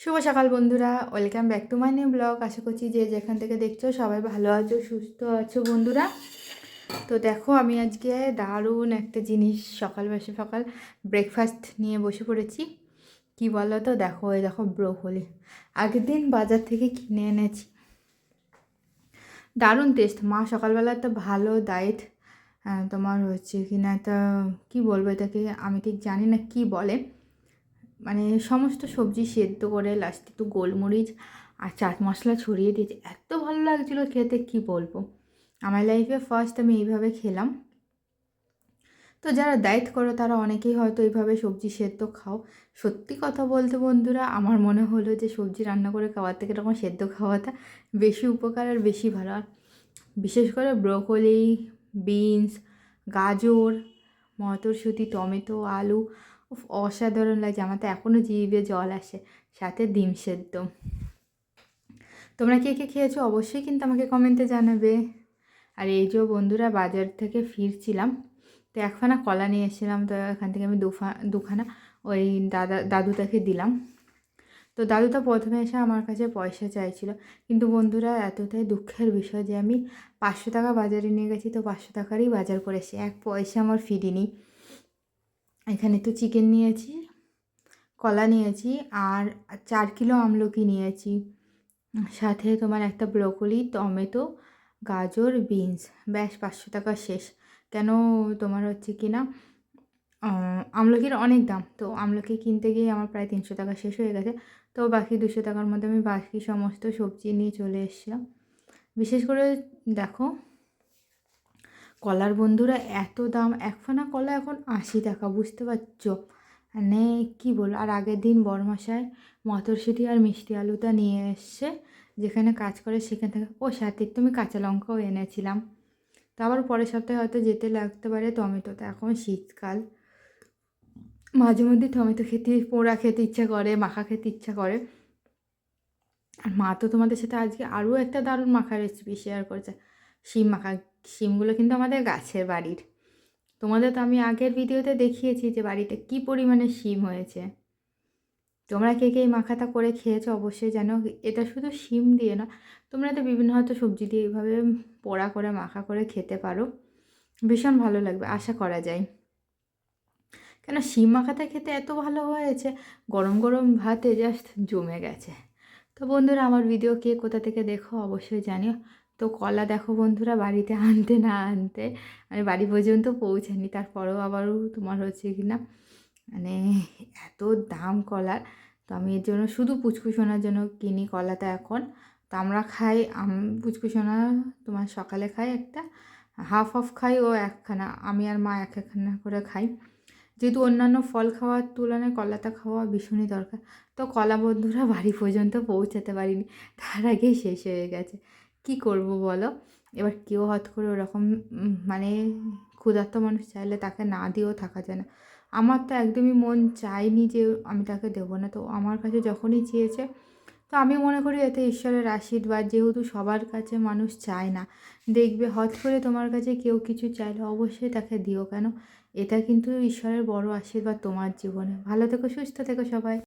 শুভ সকাল বন্ধুরা, welcome back to my new blog. আশা করছি যে যেখান থেকে দেখছ সবাই ভালো আছো, সুস্থ আছো বন্ধুরা। তো দেখো, আমি আজকে দারুণ একটা জিনিস সকাল বসে সকাল ব্রেকফাস্ট নিয়ে বসে পড়েছি। কি বলো তো দেখো, এই দেখো ব্রোকলি। আগের দিন বাজার থেকে কিনে এনেছি। দারুণ টেস্ট মা, সকালবেলা তো ভালো ডায়েট তোমার হচ্ছে কি না একটা, কী বলব এটাকে? আমি ঠিক জানি না কি বলে। মানে সমস্ত সবজি সেদ্ধ করে লাস্টে একটু গোলমরিচ আর চাট মশলা ছড়িয়ে দিয়েছে। এত ভালো লাগছিল খেতে, কি বলব? আমার লাইফে ফার্স্ট আমি এইভাবে খেলাম। তো যারা ডায়েট করো, তারা অনেকেই হয়তো এইভাবে সবজি সেদ্ধ খাও। সত্যি কথা বলতে বন্ধুরা, আমার মনে হলো যে সবজি রান্না করে খাওয়ার থেকে এরকম সেদ্ধ খাওয়াটা বেশি উপকার আর বেশি ভালো। আর বিশেষ করে ব্রোকলি বিনস গাজর, মটরশুঁটি, টমেটো, আলু উফ, অসাধারণ লাগছে। আমার তো এখনও জিভে জল আসে। সাথে ডিম সেদ্ধ। তোমরা কে কে খেয়েছো অবশ্যই কিন্তু আমাকে কমেন্টে জানাবে। আর এই যে বন্ধুরা বাজার থেকে ফিরছিলাম, তো একখানা কলা নিয়ে এসেছিলাম, তো এখান থেকে আমি দুফা, দুখানা ওই দাদা, দাদুটাকে দিলাম। তো দাদুটা প্রথমে এসে আমার কাছে পয়সা চাইছিল, কিন্তু বন্ধুরা এতটাই দুঃখের বিষয় যে আমি পাঁচশো টাকা বাজারে নিয়ে গেছি, তো পাঁচশো টাকারই বাজার করেছি। এক পয়সা আমার ফিরিনি। এখানে তো চিকেন নিয়েছি, কলা নিয়েছি আর চার কিলো আমলকি নিয়েছি। সাথে তোমার একটা ব্রোকলি, টমেটো, গাজর, বিনস। ব্যাস, পাঁচশো টাকা শেষ। কেন তোমার হচ্ছে কি না আমলকির অনেক দাম। তো আমলকি কিনতে গিয়ে আমার প্রায় তিনশো টাকা শেষ হয়ে গেছে। তো বাকি দুশো টাকার মধ্যে আমি বাকি সমস্ত সবজি নিয়ে চলে এসেছিলাম। বিশেষ করে দেখো কলার বন্ধুরা, এত দাম। একফানা কলা এখন আশি টাকা, বুঝতে পারছ? মানে কী বল আর আগের দিন বড়মশাই মটরশুঁটি আর মিষ্টি আলুটা নিয়ে এসছে যেখানে কাজ করে সেখান থেকে, ও সাথে তুমি কাঁচা লঙ্কাও এনেছিলাম। তো আবার পরের সপ্তাহে হয়তো যেতে লাগতে পারে টমেটোতে এখন শীতকাল। মাঝে মধ্যে টমেটো খেতে, পোড়া খেতে ইচ্ছা করে, মাখা খেতে ইচ্ছা করে। আর মা তো তোমাদের সাথে আজকে আরও একটা দারুণ মাখা রেসিপি শেয়ার করেছে। শিম মাখা। শিমগুলো কিন্তু আমাদের গাছের বাড়ির। তোমাদের তো আমি আগের ভিডিওতে দেখিয়েছি যে বাড়িতে কি পরিমাণে শিম হয়েছে। তোমরা কে কে এই মাখাটা করে খেয়েছো অবশ্যই জানো। এটা শুধু শিম দিয়ে না, তোমরা তো বিভিন্ন হয়তো সবজি দিয়ে এইভাবে পোড়া করে, মাখা করে খেতে পারো। ভীষণ ভালো লাগবে, আশা করা যায়। কেন শিম মাখাটা খেতে এত ভালো হয়েছে? গরম গরম ভাতে জাস্ট জমে গেছে। তো বন্ধুরা, আমার ভিডিও কে কোথা থেকে দেখো অবশ্যই জানিও। তো কলা দেখো বন্ধুরা বাড়িতে আনতে না আনতে মানে বাড়ি পর্যন্ত পৌঁছানি। তারপরেও আবারও তোমার হচ্ছে কি না মানে এত দাম কলার। তো আমি এর জন্য শুধু পুচকুসোনার জন্য কিনি কলাটা এখন। তো আমরা খাই, আম পুচকুসোনা তোমার সকালে খাই একটা, হাফ হাফ খাই ও একখানা। আমি আর মা এক একখানা করে খাই। যেহেতু অন্যান্য ফল খাওয়ার তুলনায় কলাটা খাওয়া ভীষণই দরকার। তো কলা বন্ধুরা বাড়ি পর্যন্ত পৌঁছাতে পারিনি, তার আগেই শেষ হয়ে গেছে। কি করব বলো? এবার কেউ হট করে ওরকম মানে ক্ষুধার্ত মানুষ চাইলে তাকে না দিয়েও থাকা যায় না। আমার তো একদমই মন চায়নি যে আমি তাকে দেবো না। তো আমার কাছে যখনই চেয়েছে, তো আমি মনে করি এতে ঈশ্বরের আশীর্বাদ, যেহেতু সবার কাছে মানুষ চায় না। দেখবে হট করে তোমার কাছে কেউ কিছু চাইলে অবশ্যই তাকে দিও কেন? এটা কিন্তু ঈশ্বরের বড় আশীর্বাদ তোমার জীবনে। ভালো থেকো, সুস্থ থেকো সবাই।